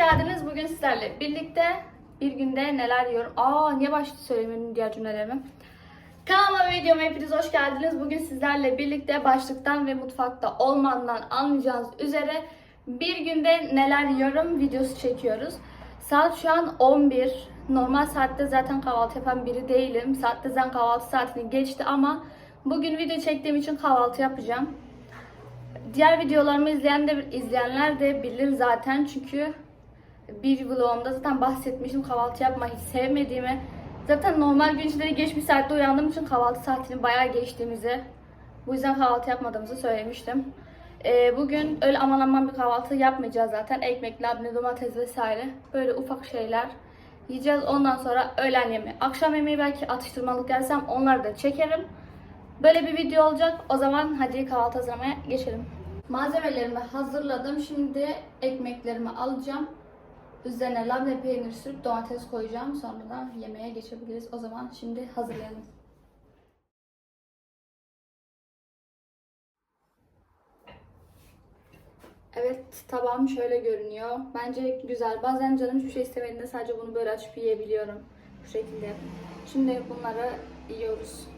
geldiniz. Bugün sizlerle birlikte bir günde neler yiyorum. Aa niye başta söylemedim diğer cümlelerimi. Kanalıma ve videoma hepiniz hoş geldiniz. Bugün sizlerle birlikte başlıktan ve mutfakta olmandan anlayacağınız üzere bir günde neler yiyorum videosu çekiyoruz. Saat şu an 11. Normal saatte zaten kahvaltı yapan biri değilim. Saatte zaten kahvaltı saatini geçti ama bugün video çektiğim için kahvaltı yapacağım. Diğer videolarımı izleyen de, izleyenler de bilir zaten çünkü bir vlogumda zaten bahsetmiştim kahvaltı yapmayı hiç sevmediğimi. Zaten normal gün içinde geç bir saatte uyandığım için kahvaltı saatini bayağı geçtiğimizi, bu yüzden kahvaltı yapmadığımızı söylemiştim. Ee, bugün öyle aman aman bir kahvaltı yapmayacağız zaten. Ekmek, labne, domates vesaire. Böyle ufak şeyler yiyeceğiz. Ondan sonra öğlen yemeği. Akşam yemeği belki atıştırmalık yersem onları da çekerim. Böyle bir video olacak. O zaman hadi kahvaltı hazırlamaya geçelim. Malzemelerimi hazırladım. Şimdi ekmeklerimi alacağım. Üzerine labne peynir sürüp domates koyacağım. Sonra da yemeğe geçebiliriz. O zaman şimdi hazırlayalım. Evet tabağım şöyle görünüyor. Bence güzel. Bazen canım hiçbir şey istemediğinde sadece bunu böyle açıp yiyebiliyorum. Bu şekilde. Şimdi bunları yiyoruz.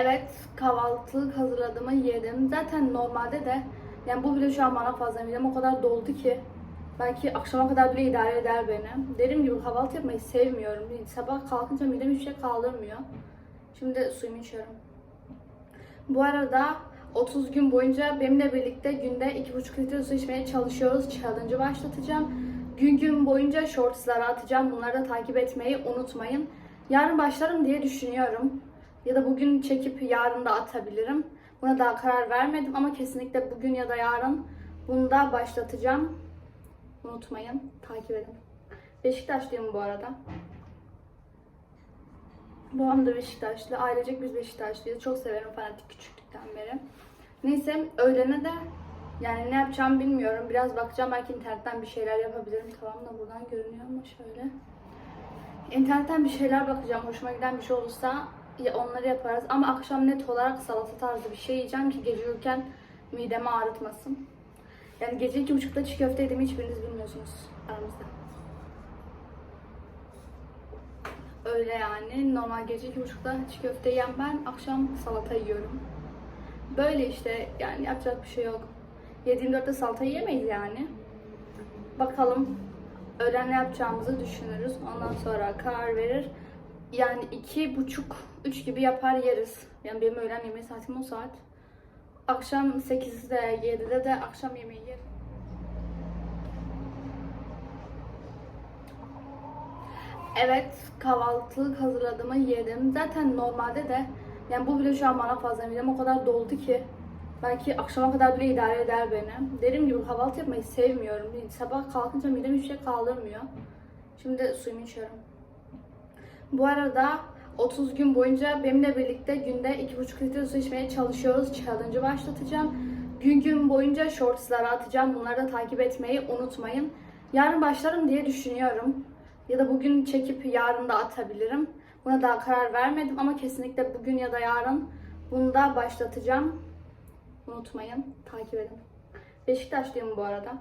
Evet, kahvaltılık hazırladığımı yedim. Zaten normalde de yani bu bile şu an bana fazla midem o kadar doldu ki belki akşama kadar bile idare eder beni. Dediğim gibi kahvaltı yapmayı sevmiyorum. Sabah kalkınca midem hiçbir şey kaldırmıyor. Şimdi suyumu içiyorum. Bu arada 30 gün boyunca benimle birlikte günde 2,5 litre su içmeye çalışıyoruz. Challenge'ı başlatacağım. Gün gün boyunca shortslara atacağım. Bunları da takip etmeyi unutmayın. Yarın başlarım diye düşünüyorum. Ya da bugün çekip yarın da atabilirim. Buna daha karar vermedim ama kesinlikle bugün ya da yarın bunu da başlatacağım. Unutmayın, takip edin. Beşiktaşlıyım bu arada. Babam da Beşiktaşlı. Ailecek biz Beşiktaşlıyız. Çok severim fanatik küçüklükten beri. Neyse öğlene de yani ne yapacağım bilmiyorum. Biraz bakacağım belki internetten bir şeyler yapabilirim. Tamam da buradan görünüyor ama şöyle. İnternetten bir şeyler bakacağım. Hoşuma giden bir şey olursa onları yaparız. Ama akşam net olarak salata tarzı bir şey yiyeceğim ki gece uyurken midemi ağrıtmasın. Yani gece iki buçukta çiğ köfte yediğimi hiçbiriniz bilmiyorsunuz aramızda. Öyle yani. Normal gece iki buçukta çiğ köfte yiyen ben akşam salata yiyorum. Böyle işte yani yapacak bir şey yok. 7-24'te salata yiyemeyiz yani. Bakalım öğlen ne yapacağımızı düşünürüz. Ondan sonra karar verir. Yani iki buçuk, üç gibi yapar yeriz. Yani benim öğlen yemeği saatim o saat. Akşam 8'de, 7'de de akşam yemeği yerim. Evet, kahvaltılık hazırladığımı yedim. Zaten normalde de yani bu bile şu an bana fazla midem o kadar doldu ki belki akşama kadar bile idare eder beni. Dediğim gibi kahvaltı yapmayı sevmiyorum. Sabah kalkınca midem hiçbir şey kaldırmıyor. Şimdi suyumu içiyorum. Bu arada 30 gün boyunca benimle birlikte günde 2,5 litre su içmeye çalışıyoruz. Challenge'ı başlatacağım. Gün gün boyunca shortslara atacağım. Bunları da takip etmeyi unutmayın. Yarın başlarım diye düşünüyorum. Ya da bugün çekip yarın da atabilirim. Buna daha karar vermedim ama kesinlikle bugün ya da yarın bunu da başlatacağım. Unutmayın, takip edin. Beşiktaşlıyım bu arada.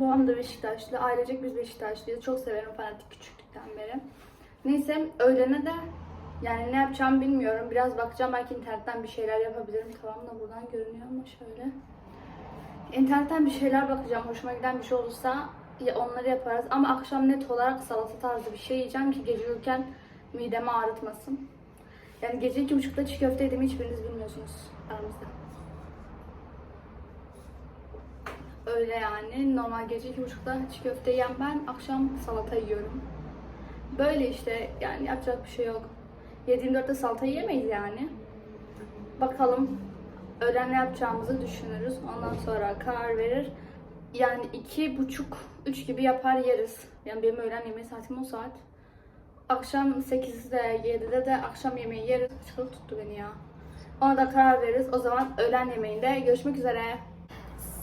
Babam da Beşiktaşlı. Ailecek biz Beşiktaşlıyız. Çok severim fanatik küçüklükten beri. Neyse öğlene de yani ne yapacağım bilmiyorum. Biraz bakacağım belki internetten bir şeyler yapabilirim. Tamam da buradan görünüyor ama şöyle. İnternetten bir şeyler bakacağım. Hoşuma giden bir şey olursa ya onları yaparız. Ama akşam net olarak salata tarzı bir şey yiyeceğim ki gece uyurken midemi ağrıtmasın. Yani gece iki buçukta çiğ köfte yediğimi hiçbiriniz bilmiyorsunuz aramızda. Öyle yani. Normal gece iki buçukta çiğ köfte yiyen ben akşam salata yiyorum. Böyle işte yani yapacak bir şey yok. 7-24'te salata yiyemeyiz yani. Bakalım öğlen ne yapacağımızı düşünürüz. Ondan sonra karar verir. Yani iki buçuk, üç gibi yapar yeriz. Yani benim öğlen yemeği saatim o saat. Akşam 8'de, 7'de de akşam yemeği yeriz. Çıkıp tuttu beni ya. Ona da karar veririz. O zaman öğlen yemeğinde görüşmek üzere.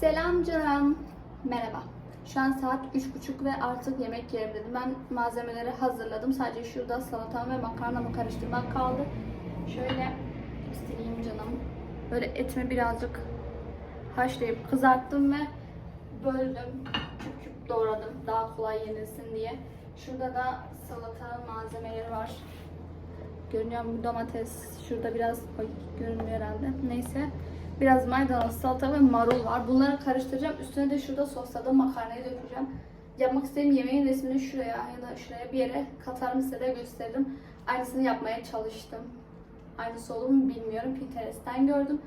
Selam canım. Merhaba. Şu an saat 3.30 ve artık yemek yerim dedim. Ben malzemeleri hazırladım. Sadece şurada salatam ve makarnamı karıştırmak kaldı. Şöyle göstereyim canım. Böyle etimi birazcık haşlayıp kızarttım ve böldüm. Küp küp doğradım. Daha kolay yenilsin diye. Şurada da salata malzemeleri var. Görünüyor mu domates? Şurada biraz görünmüyor herhalde. Neyse. Biraz maydanoz, salata ve marul var. Bunları karıştıracağım. Üstüne de şurada sosladığım makarnayı dökeceğim. Yapmak istediğim yemeğin resmini şuraya ya da şuraya bir yere katarım size de gösteririm. Aynısını yapmaya çalıştım. Aynısı olur mu bilmiyorum. Pinterest'ten gördüm.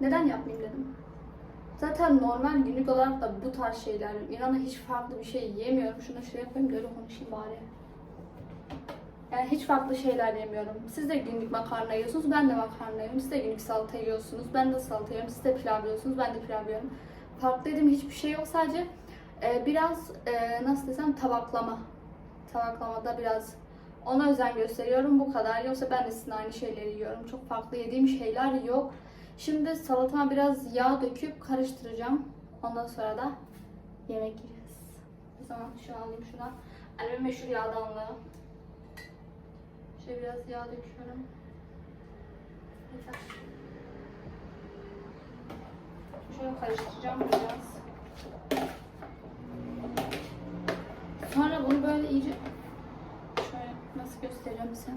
Neden yapmayayım dedim. Zaten normal günlük olarak da bu tarz şeyler. İnanın hiç farklı bir şey yemiyorum. Şunu şuraya koyayım da konuşayım bari. Yani hiç farklı şeyler yemiyorum. Siz de günlük makarna yiyorsunuz, ben de makarna yiyorum. Siz de günlük salata yiyorsunuz, ben de salata yiyorum. Siz de pilav yiyorsunuz, ben de pilav yiyorum. Farklı dediğim hiçbir şey yok. Sadece e, biraz e, nasıl desem tabaklama. Tabaklamada biraz ona özen gösteriyorum. Bu kadar. Yoksa ben de sizin aynı şeyleri yiyorum. Çok farklı yediğim şeyler yok. Şimdi salatama biraz yağ döküp karıştıracağım. Ondan sonra da yemek yiyeceğiz. O zaman şunu alayım şuna. Annemin meşhur yağdanlığı. Biraz yağ döküyorum. Yeter. Şöyle karıştıracağım biraz. Sonra bunu böyle iyice şöyle nasıl göstereceğim size.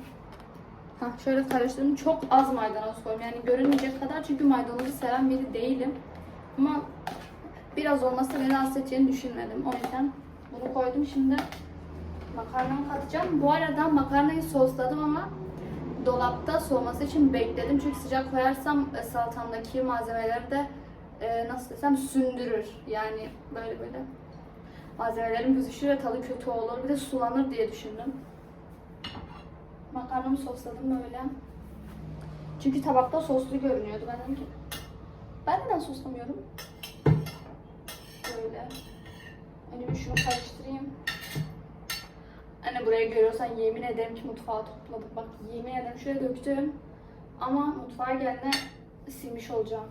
Ha, şöyle karıştırdım. Çok az maydanoz koydum. Yani görünmeyecek kadar çünkü maydanozu seven biri değilim. Ama biraz olmasa beni rahatsız edeceğini düşünmedim. O yüzden bunu koydum. Şimdi makarnamı katacağım. Bu arada makarnayı sosladım ama dolapta soğuması için bekledim. Çünkü sıcak koyarsam e, salatamdaki malzemeleri de e, nasıl desem sündürür. Yani böyle böyle malzemelerim büzüşür ve tadı kötü olur. Bir de sulanır diye düşündüm. Makarnamı sosladım böyle. Çünkü tabakta soslu görünüyordu. Ben dedim ki ben neden soslamıyorum? Böyle. Önce şunu karıştırayım. Anne burayı görüyorsan yemin ederim ki mutfağı topladık. Bak yemin ederim şöyle döktüm. Ama mutfağa gelene silmiş olacağım.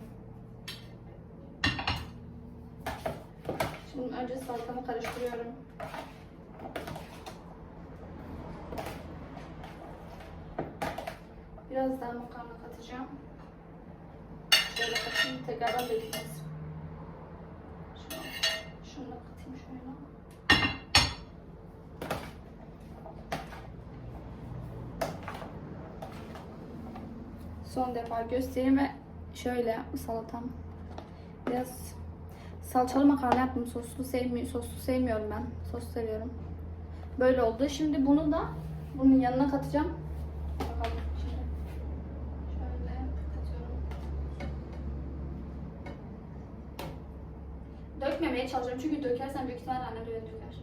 Şimdi önce salatamı karıştırıyorum. Biraz daha makarna katacağım. Şöyle katayım tekrardan dökeceğiz. Şunu, şunu da katayım şöyle. Son defa göstereyim ve şöyle salatam. Biraz salçalı makarna yaptım. Soslu sevmiyorum. Soslu sevmiyorum ben. Sos seviyorum. Böyle oldu. Şimdi bunu da bunun yanına katacağım. Bakalım. Dökmemeye çalışıyorum çünkü dökersen büyük ihtimalle annem böyle döker.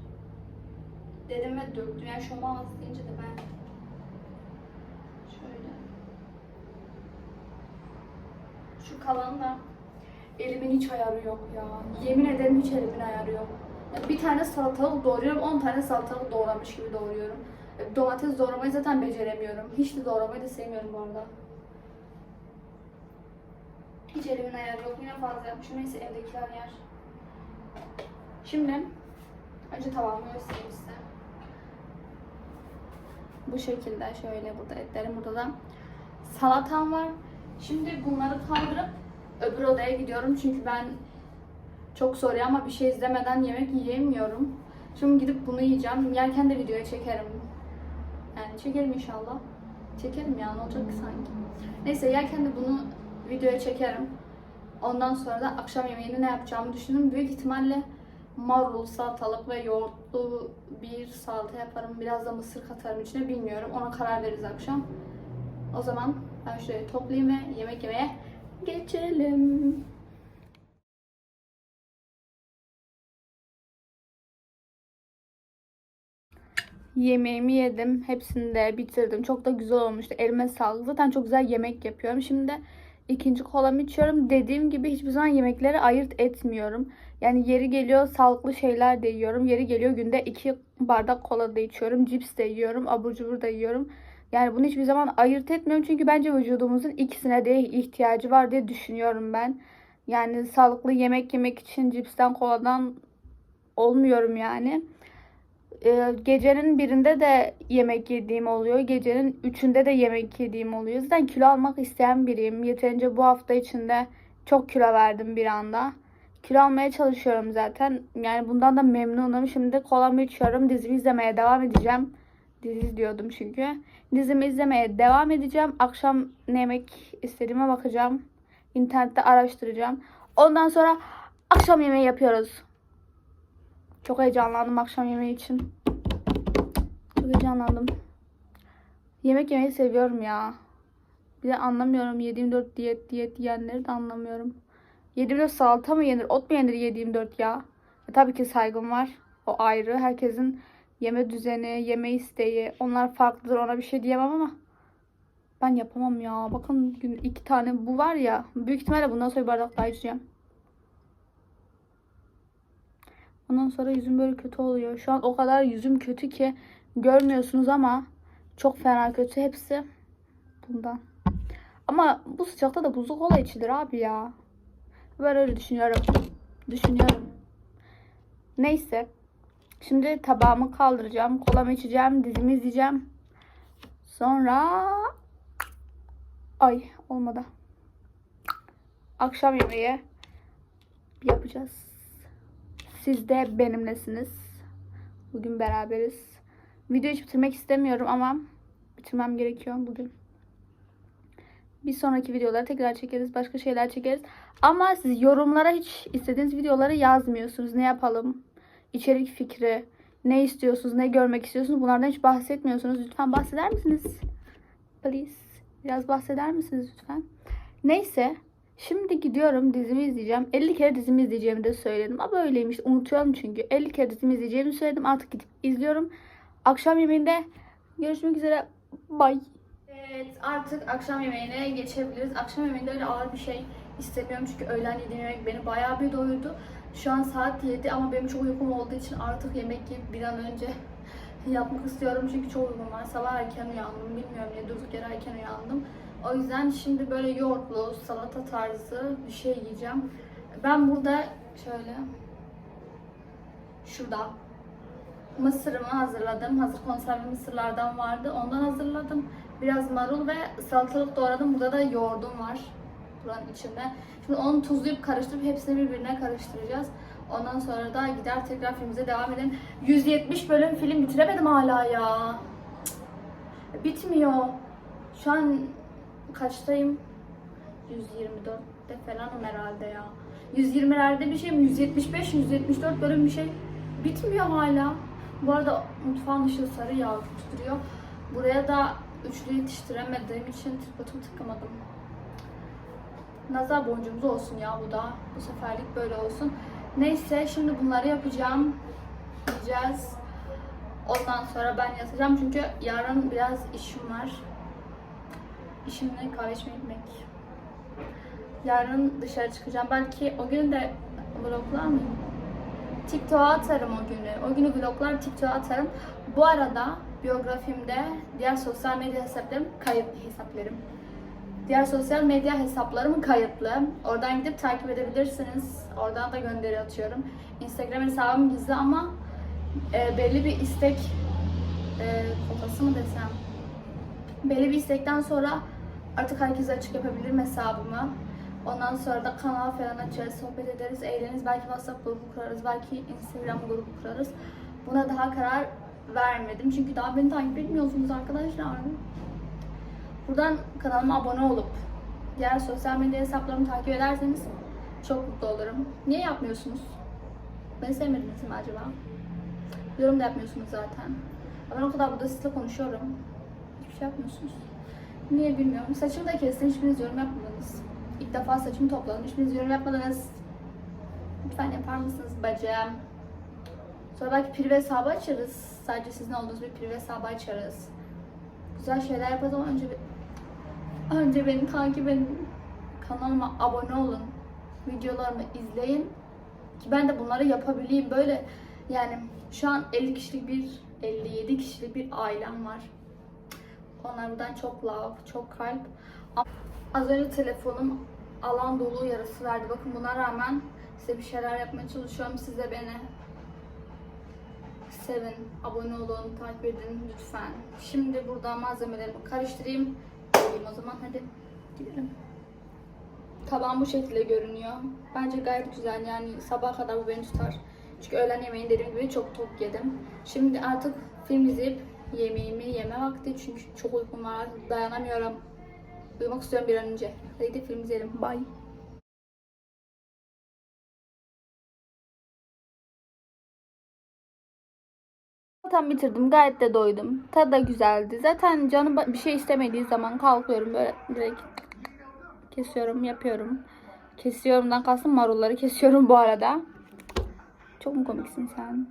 Dedim ve döktüm. Yani şoma az deyince de ben şöyle şu kalan da elimin hiç ayarı yok ya. Yemin ederim hiç elimin ayarı yok. Bir tane salatalık doğruyorum, 10 tane salatalık doğramış gibi doğruyorum. E, Domates doğramayı zaten beceremiyorum. Hiç de doğramayı da sevmiyorum bu arada. Hiç elimin ayarı yok. Yine fazla yapmışım. Neyse evdekiler yer. Şimdi önce tabağımı göstereyim size. Bu şekilde şöyle burada etlerim burada da salatam var. Şimdi bunları kaldırıp öbür odaya gidiyorum çünkü ben çok soruyor ama bir şey izlemeden yemek yiyemiyorum. Şimdi gidip bunu yiyeceğim. Yerken de videoya çekerim. Yani çekerim inşallah. Çekerim ya ne olacak ki sanki. Neyse yerken de bunu videoya çekerim. Ondan sonra da akşam yemeğini ne yapacağımı düşündüm. Büyük ihtimalle marul, salatalık ve yoğurtlu bir salata yaparım. Biraz da mısır katarım içine bilmiyorum. Ona karar veririz akşam. O zaman ben şurayı toplayayım ve yemek yemeye geçelim. Yemeğimi yedim. Hepsini de bitirdim. Çok da güzel olmuştu. Elime sağlık. Zaten çok güzel yemek yapıyorum. Şimdi ikinci kolamı içiyorum. Dediğim gibi hiçbir zaman yemekleri ayırt etmiyorum. Yani yeri geliyor sağlıklı şeyler de yiyorum. Yeri geliyor günde iki bardak kola da içiyorum. Cips de yiyorum. Abur cubur da yiyorum. Yani bunu hiçbir zaman ayırt etmiyorum. Çünkü bence vücudumuzun ikisine de ihtiyacı var diye düşünüyorum ben. Yani sağlıklı yemek yemek için cipsten koladan olmuyorum yani. Ee, gecenin birinde de yemek yediğim oluyor. Gecenin üçünde de yemek yediğim oluyor. Zaten kilo almak isteyen biriyim. Yeterince bu hafta içinde çok kilo verdim bir anda. Kilo almaya çalışıyorum zaten. Yani bundan da memnunum. Şimdi kolamı içiyorum. Dizimi izlemeye devam edeceğim. Dizi izliyordum çünkü. Dizimi izlemeye devam edeceğim. Akşam ne yemek istediğime bakacağım. İnternette araştıracağım. Ondan sonra akşam yemeği yapıyoruz. Çok heyecanlandım akşam yemeği için. Çok heyecanlandım. Yemek yemeyi seviyorum ya. Bir de anlamıyorum 7-24 diyet diyet diyenleri de anlamıyorum. 7-24 salata mı yenir, ot mu yenir 7-24 ya? E, tabii ki saygım var. O ayrı. Herkesin yeme düzeni, yeme isteği onlar farklıdır. Ona bir şey diyemem ama ben yapamam ya. Bakın gün iki tane bu var ya. Büyük ihtimalle bundan sonra bir bardak daha içeceğim. Ondan sonra yüzüm böyle kötü oluyor. Şu an o kadar yüzüm kötü ki görmüyorsunuz ama çok fena kötü hepsi bundan. Ama bu sıcakta da buzlu kola içilir abi ya. Ben öyle düşünüyorum. Düşünüyorum. Neyse. Şimdi tabağımı kaldıracağım. Kolamı içeceğim. Dizimi izleyeceğim. Sonra... Ay olmadı. Akşam yemeği yapacağız. Siz de benimlesiniz. Bugün beraberiz. Videoyu hiç bitirmek istemiyorum ama bitirmem gerekiyor bugün. Bir sonraki videoları tekrar çekeriz. Başka şeyler çekeriz. Ama siz yorumlara hiç istediğiniz videoları yazmıyorsunuz. Ne yapalım? İçerik fikri. Ne istiyorsunuz? Ne görmek istiyorsunuz? Bunlardan hiç bahsetmiyorsunuz. Lütfen bahseder misiniz? Please. Biraz bahseder misiniz lütfen? Neyse. Şimdi gidiyorum dizimi izleyeceğim. 50 kere dizimi izleyeceğimi de söyledim. Ama öyleymiş. Unutuyorum çünkü. 50 kere dizimi izleyeceğimi söyledim. Artık gidip izliyorum. Akşam yemeğinde görüşmek üzere. Bye. Evet artık akşam yemeğine geçebiliriz. Akşam yemeğinde öyle ağır bir şey istemiyorum çünkü öğlen yediğim yemek beni bayağı bir doyurdu. Şu an saat 7 ama benim çok uykum olduğu için artık yemek yiyip bir an önce yapmak istiyorum çünkü çok uykum var. Sabah erken uyandım. Bilmiyorum niye durduk yere erken uyandım. O yüzden şimdi böyle yoğurtlu, salata tarzı bir şey yiyeceğim. Ben burada şöyle şurada mısırımı hazırladım. Hazır konserve mısırlardan vardı. Ondan hazırladım. Biraz marul ve salatalık doğradım. Burada da yoğurdum var. Buranın içinde. Şimdi onu tuzlayıp karıştırıp hepsini birbirine karıştıracağız. Ondan sonra da gider tekrar filmimize devam edelim. 170 bölüm film bitiremedim hala ya. Bitmiyor. Şu an kaçtayım? 124'te falanım herhalde ya. 120'lerde bir şey mi? 175, 174 bölüm bir şey. Bitmiyor hala. Bu arada mutfağın ışığı sarı ya tutturuyor. Buraya da üçlü yetiştiremediğim için tripodumu tıkamadım. Nazar boncuğumuz olsun ya bu da. Bu seferlik böyle olsun. Neyse şimdi bunları yapacağım. Yiyeceğiz. Ondan sonra ben yatacağım çünkü yarın biraz işim var. İşim ne? Kahve içmeye gitmek. Yarın dışarı çıkacağım. Belki o gün de vloglar mıyım? TikTok'a atarım o günü. O günü vloglar TikTok'a atarım. Bu arada biyografimde diğer sosyal medya hesaplarım kayıtlı hesaplarım. Diğer sosyal medya hesaplarım kayıtlı. Oradan gidip takip edebilirsiniz. Oradan da gönderi atıyorum. Instagram hesabım gizli ama e, belli bir istek e, kotası mı desem. Belli bir istekten sonra artık herkese açık yapabilirim hesabımı. Ondan sonra da kanal falan açarız, sohbet ederiz, eğleniriz. Belki WhatsApp grubu kurarız, belki Instagram grubu kurarız. Buna daha karar vermedim. Çünkü daha beni takip etmiyorsunuz arkadaşlar. Buradan kanalıma abone olup diğer sosyal medya hesaplarımı takip ederseniz çok mutlu olurum. Niye yapmıyorsunuz? Beni sevmediniz mi acaba? Yorum da yapmıyorsunuz zaten. Ben o kadar burada sizle konuşuyorum. Hiçbir şey yapmıyorsunuz. Niye bilmiyorum. Saçımı da kestim. Hiçbiriniz yorum yapmadınız. İlk defa saçımı topladım. Hiçbiriniz yorum yapmadınız. Lütfen yapar mısınız bacım? Sonra belki prive hesabı açarız. Sadece sizin olduğunuz bir prive hesabı açarız. Güzel şeyler yaparız ama önce bir... Önce beni takip edin. Kanalıma abone olun. Videolarımı izleyin. Ki ben de bunları yapabileyim. Böyle yani şu an 50 kişilik bir 57 kişilik bir ailem var. Onlardan çok love, çok kalp. Az önce telefonum alan dolu yarısı verdi. Bakın buna rağmen size bir şeyler yapmaya çalışıyorum. Siz de beni sevin, abone olun, takip edin lütfen. Şimdi burada malzemelerimi karıştırayım. Geleyim o zaman hadi gidelim. Tabağım bu şekilde görünüyor. Bence gayet güzel yani sabaha kadar bu beni tutar. Çünkü öğlen yemeğini dediğim gibi çok tok yedim. Şimdi artık film izleyip yemeğimi yeme vakti çünkü çok uykum var dayanamıyorum. Uyumak istiyorum bir an önce. Hadi film izleyelim. Bye. Zaten bitirdim. Gayet de doydum. Tadı da güzeldi. Zaten canım bir şey istemediği zaman kalkıyorum böyle direkt kesiyorum, yapıyorum. Kesiyorumdan kastım marulları kesiyorum bu arada. Çok mu komiksin sen?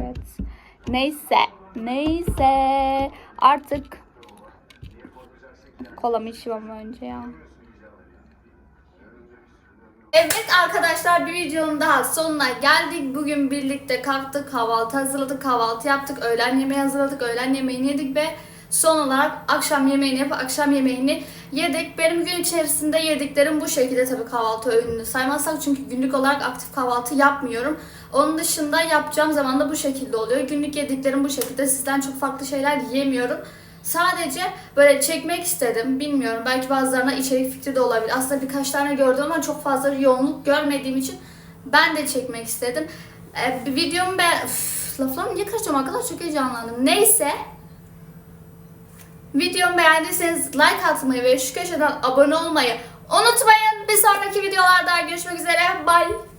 Evet. Neyse. Neyse. Artık kolamı içiyorum önce ya. Evet arkadaşlar bir videonun daha sonuna geldik. Bugün birlikte kalktık, kahvaltı hazırladık, kahvaltı yaptık, öğlen yemeği hazırladık, öğlen yemeğini yedik ve son olarak akşam yemeğini yapıp akşam yemeğini yedik. Benim gün içerisinde yediklerim bu şekilde tabii kahvaltı öğününü saymazsak çünkü günlük olarak aktif kahvaltı yapmıyorum. Onun dışında yapacağım zaman da bu şekilde oluyor. Günlük yediklerim bu şekilde. Sizden çok farklı şeyler yemiyorum. Sadece böyle çekmek istedim. Bilmiyorum. Belki bazılarına içerik fikri de olabilir. Aslında birkaç tane gördüm ama çok fazla yoğunluk görmediğim için ben de çekmek istedim. Ee, videomu ben... Üf, laflarımı niye karıştırıyorum arkadaşlar? Çok heyecanlandım. Neyse. Videomu beğendiyseniz like atmayı ve şu köşeden abone olmayı unutmayın. Bir sonraki videolarda görüşmek üzere. Bye.